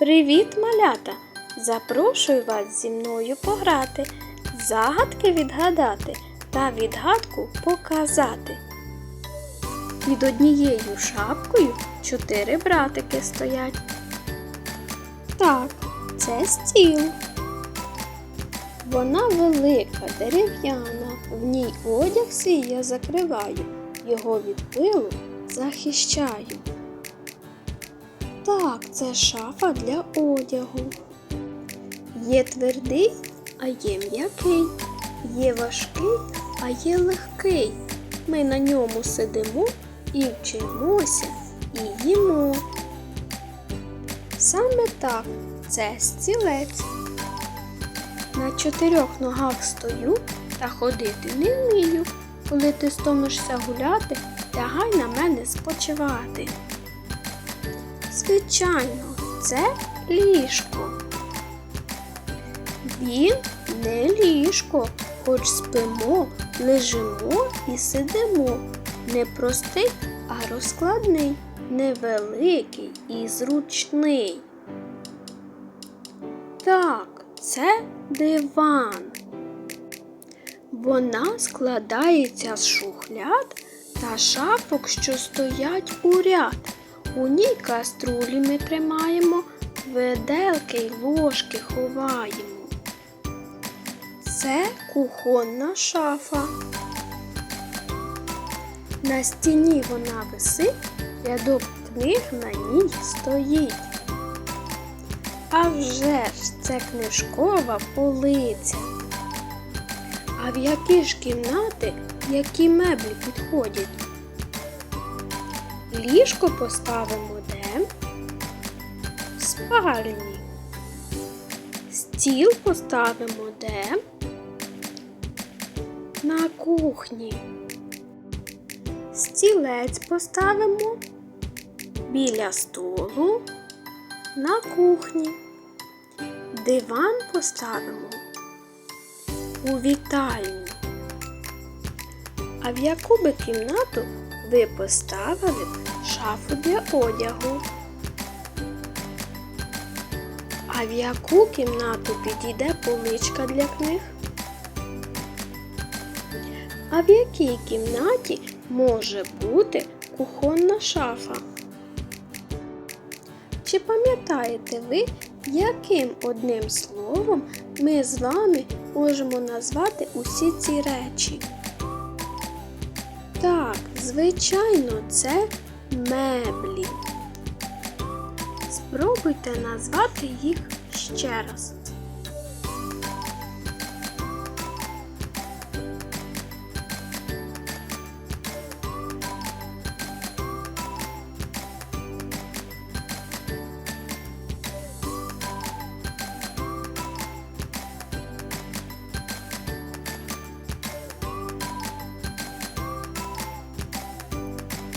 Привіт, малята! Запрошую вас зі мною пограти, загадки відгадати та відгадку показати. Під однією шапкою чотири братики стоять. Так, це стіл. Вона велика, дерев'яна, в ній одяг свій я закриваю, його від пилу захищаю. Так, це шафа для одягу. Є твердий, а є м'який, є важкий, а є легкий. Ми на ньому сидимо і вчимося, і їмо. Саме так це стілець. На чотирьох ногах стою та ходити не вмію. Коли ти стомишся гуляти, лягай на мене спочивати. Звичайно, це ліжко. Він не ліжко, хоч спимо, лежимо і сидимо. Не простий, а розкладний, невеликий і зручний. Так, це диван. Вона складається з шухляд та шафок, що стоять у ряд. У ній каструлі ми тримаємо, виделки й ложки ховаємо. Це кухонна шафа. На стіні вона висить, рядок книг на ній стоїть. А вже ж це книжкова полиця. А в які ж кімнати які меблі підходять? Ліжко поставимо де? В спальні. Стіл поставимо де? На кухні. Стілець поставимо біля столу на кухні. Диван поставимо у вітальні. А в яку би кімнату ви поставили шафу для одягу? А в яку кімнату підійде поличка для книг? А в якій кімнаті може бути кухонна шафа? Чи пам'ятаєте ви, яким одним словом ми з вами можемо назвати усі ці речі? Так, звичайно, це меблі. Спробуйте назвати їх ще раз.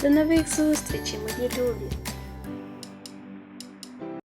До нових зустрічей, мої любі!